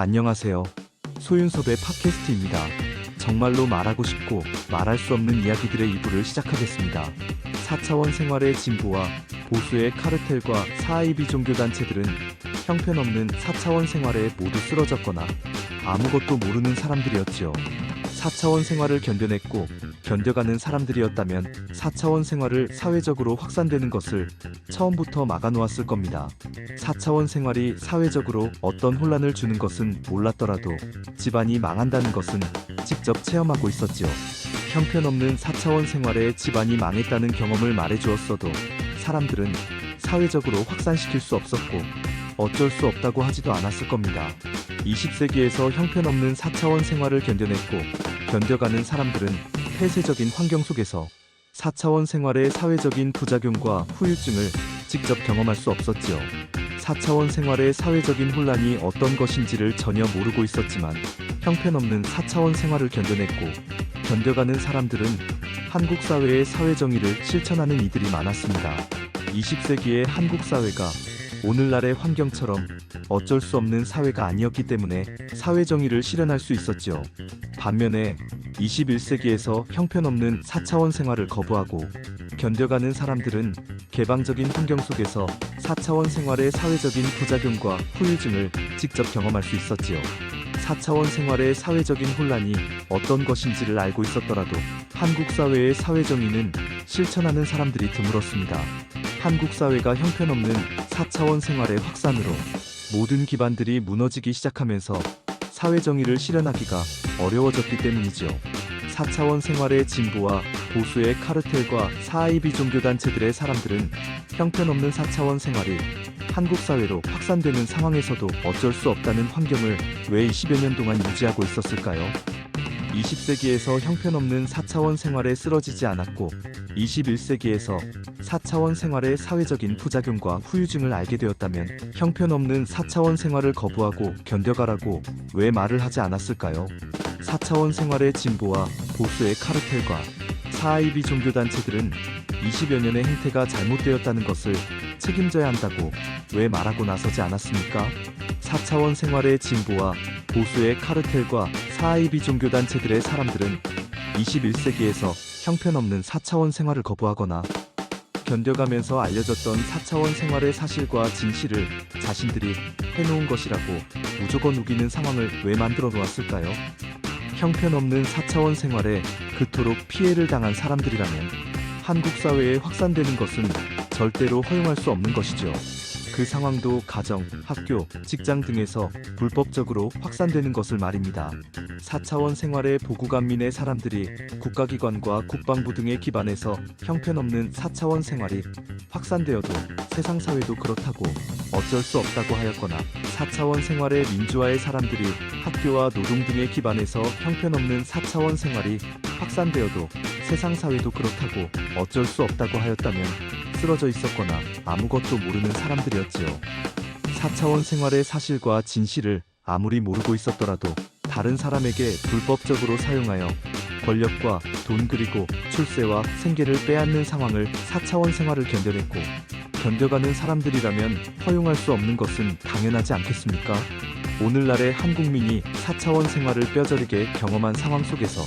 안녕하세요. 소윤섭의 팟캐스트입니다. 정말로 말하고 싶고 말할 수 없는 이야기들의 2부를 시작하겠습니다. 4차원 생활의 진보와 보수의 카르텔과 사이비 종교단체들은 형편없는 4차원 생활에 모두 쓰러졌거나 아무것도 모르는 사람들이었지요. 4차원 생활을 견뎌냈고 견뎌가는 사람들이었다면 4차원 생활을 사회적으로 확산되는 것을 처음부터 막아놓았을 겁니다. 4차원 생활이 사회적으로 어떤 혼란을 주는 것은 몰랐더라도 집안이 망한다는 것은 직접 체험하고 있었지요. 형편없는 4차원 생활에 집안이 망했다는 경험을 말해주었어도 사람들은 사회적으로 확산시킬 수 없었고 어쩔 수 없다고 하지도 않았을 겁니다. 20세기에서 형편없는 4차원 생활을 견뎌냈고 견뎌가는 사람들은 폐쇄적인 환경 속에서 4차원 생활의 사회적인 부작용과 후유증을 직접 경험할 수 없었지요. 4차원 생활의 사회적인 혼란이 어떤 것인지를 전혀 모르고 있었지만 형편없는 4차원 생활을 견뎌냈고 견뎌가는 사람들은 한국 사회의 사회 정의를 실천하는 이들이 많았습니다. 20세기의 한국 사회가 오늘날의 환경처럼 어쩔 수 없는 사회가 아니었기 때문에 사회 정의를 실현할 수 있었지요. 반면에 21세기에서 형편없는 4차원 생활을 거부하고 견뎌가는 사람들은 개방적인 환경 속에서 4차원 생활의 사회적인 부작용과 후유증을 직접 경험할 수 있었지요. 4차원 생활의 사회적인 혼란이 어떤 것인지를 알고 있었더라도 한국 사회의 사회 정의는 실천하는 사람들이 드물었습니다. 한국 사회가 형편없는 4차원 생활의 확산으로 모든 기반들이 무너지기 시작하면서 사회 정의를 실현하기가 어려워졌기 때문이지요. 4차원 생활의 진보와 보수의 카르텔과 사이비 종교단체들의 사람들은 형편없는 4차원 생활이 한국 사회로 확산되는 상황에서도 어쩔 수 없다는 환경을 왜 20여 년 동안 유지하고 있었을까요? 20세기에서 형편없는 4차원 생활에 쓰러지지 않았고 21세기에서 4차원 생활의 사회적인 부작용과 후유증을 알게 되었다면 형편없는 4차원 생활을 거부하고 견뎌가라고 왜 말을 하지 않았을까요? 4차원 생활의 진보와 보수의 카르텔과 사이비 종교단체들은 20여 년의 행태가 잘못되었다는 것을 책임져야 한다고 왜 말하고 나서지 않았습니까? 4차원 생활의 진보와 보수의 카르텔과 사이비 종교단체들의 사람들은 21세기에서 형편없는 4차원 생활을 거부하거나 견뎌가면서 알려졌던 4차원 생활의 사실과 진실을 자신들이 해놓은 것이라고 무조건 우기는 상황을 왜 만들어 놓았을까요? 형편없는 4차원 생활에 그토록 피해를 당한 사람들이라면 한국 사회에 확산되는 것은 절대로 허용할 수 없는 것이죠. 그 상황도 가정, 학교, 직장 등에서 불법적으로 확산되는 것을 말입니다. 4차원 생활의 보구간민의 사람들이 국가기관과 국방부 등에 기반해서 형편없는 4차원 생활이 확산되어도 세상 사회도 그렇다고 어쩔 수 없다고 하였거나 4차원 생활의 민주화의 사람들이 학교와 노동 등에 기반해서 형편없는 4차원 생활이 확산되어도 세상 사회도 그렇다고 어쩔 수 없다고 하였다면 쓰러져 있었거나 아무것도 모르는 사람들이었지요. 4차원 생활의 사실과 진실을 아무리 모르고 있었더라도 다른 사람에게 불법적으로 사용하여 권력과 돈 그리고 출세와 생계를 빼앗는 상황을 4차원 생활을 견뎌냈고 견뎌가는 사람들이라면 허용할 수 없는 것은 당연하지 않겠습니까? 오늘날의 한국민이 4차원 생활을 뼈저리게 경험한 상황 속에서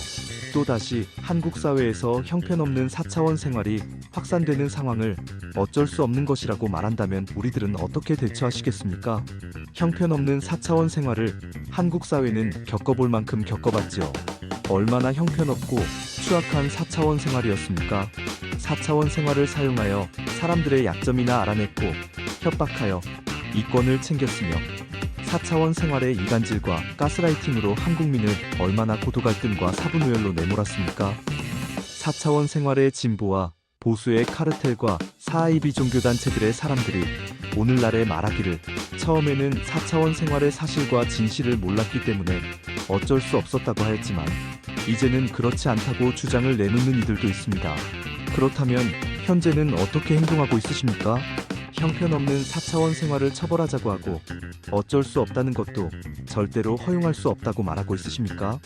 또다시 한국 사회에서 형편없는 4차원 생활이 확산되는 상황을 어쩔 수 없는 것이라고 말한다면 우리들은 어떻게 대처하시겠습니까? 형편없는 4차원 생활을 한국 사회는 겪어볼 만큼 겪어봤지요. 얼마나 형편없고 추악한 4차원 생활이었습니까? 4차원 생활을 사용하여 사람들의 약점이나 알아냈고 협박하여 이권을 챙겼으며 4차원 생활의 이간질과 가스라이팅으로 한국민을 얼마나 고도 갈등과 사분우열로 내몰았습니까? 4차원 생활의 진보와 보수의 카르텔과 사이비 종교단체들의 사람들이 오늘날에 말하기를 처음에는 4차원 생활의 사실과 진실을 몰랐기 때문에 어쩔 수 없었다고 하였지만 이제는 그렇지 않다고 주장을 내놓는 이들도 있습니다. 그렇다면 현재는 어떻게 행동하고 있으십니까? 형편없는 4차원 생활을 처벌하자고 하고 어쩔 수 없다는 것도 절대로 허용할 수 없다고 말하고 있으십니까?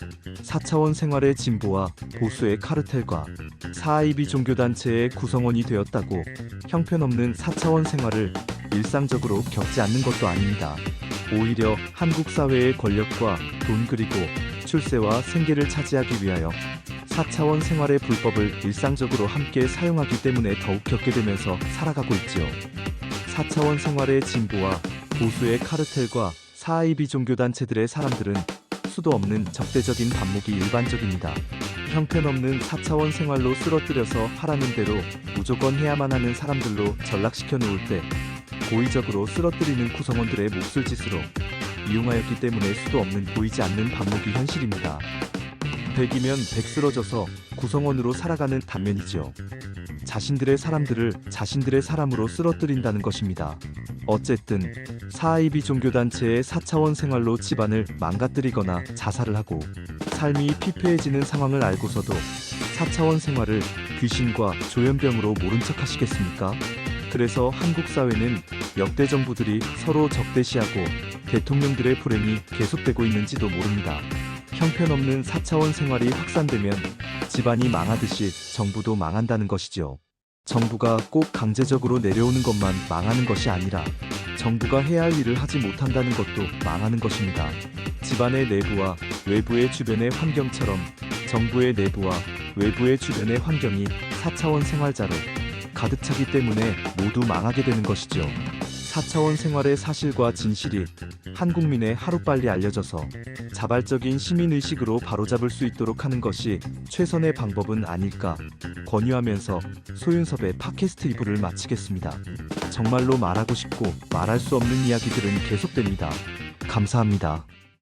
4차원 생활의 진보와 보수의 카르텔과 사이비 종교단체의 구성원이 되었다고 형편없는 4차원 생활을 일상적으로 겪지 않는 것도 아닙니다. 오히려 한국 사회의 권력과 돈 그리고 출세와 생계를 차지하기 위하여 4차원 생활의 불법을 일상적으로 함께 사용하기 때문에 더욱 겪게 되면서 살아가고 있지요. 4차원 생활의 진보와 보수의 카르텔과 사이비 종교단체들의 사람들은 수도 없는 적대적인 반목이 일반적입니다. 형편없는 4차원 생활로 쓰러뜨려서 하라는 대로 무조건 해야만 하는 사람들로 전락시켜 놓을 때 고의적으로 쓰러뜨리는 구성원들의 몫을 짓으로 이용하였기 때문에 수도 없는 보이지 않는 반목이 현실입니다. 백이면 백 쓰러져서 구성원으로 살아가는 단면이죠. 자신들의 사람들을 자신들의 사람으로 쓰러뜨린다는 것입니다. 어쨌든 사이비 종교단체의 4차원 생활로 집안을 망가뜨리거나 자살을 하고 삶이 피폐해지는 상황을 알고서도 4차원 생활을 귀신과 조현병으로 모른 척 하시겠습니까? 그래서 한국 사회는 역대 정부들이 서로 적대시하고 대통령들의 불행이 계속되고 있는지도 모릅니다. 형편없는 4차원 생활이 확산되면 집안이 망하듯이 정부도 망한다는 것이죠. 정부가 꼭 강제적으로 내려오는 것만 망하는 것이 아니라 정부가 해야 할 일을 하지 못한다는 것도 망하는 것입니다. 집안의 내부와 외부의 주변의 환경처럼 정부의 내부와 외부의 주변의 환경이 4차원 생활자로 가득 차기 때문에 모두 망하게 되는 것이죠. 4차원 생활의 사실과 진실이 한 국민에 하루빨리 알려져서 자발적인 시민의식으로 바로잡을 수 있도록 하는 것이 최선의 방법은 아닐까 권유하면서 소윤섭의 팟캐스트 2부를 마치겠습니다. 정말로 말하고 싶고 말할 수 없는 이야기들은 계속됩니다. 감사합니다.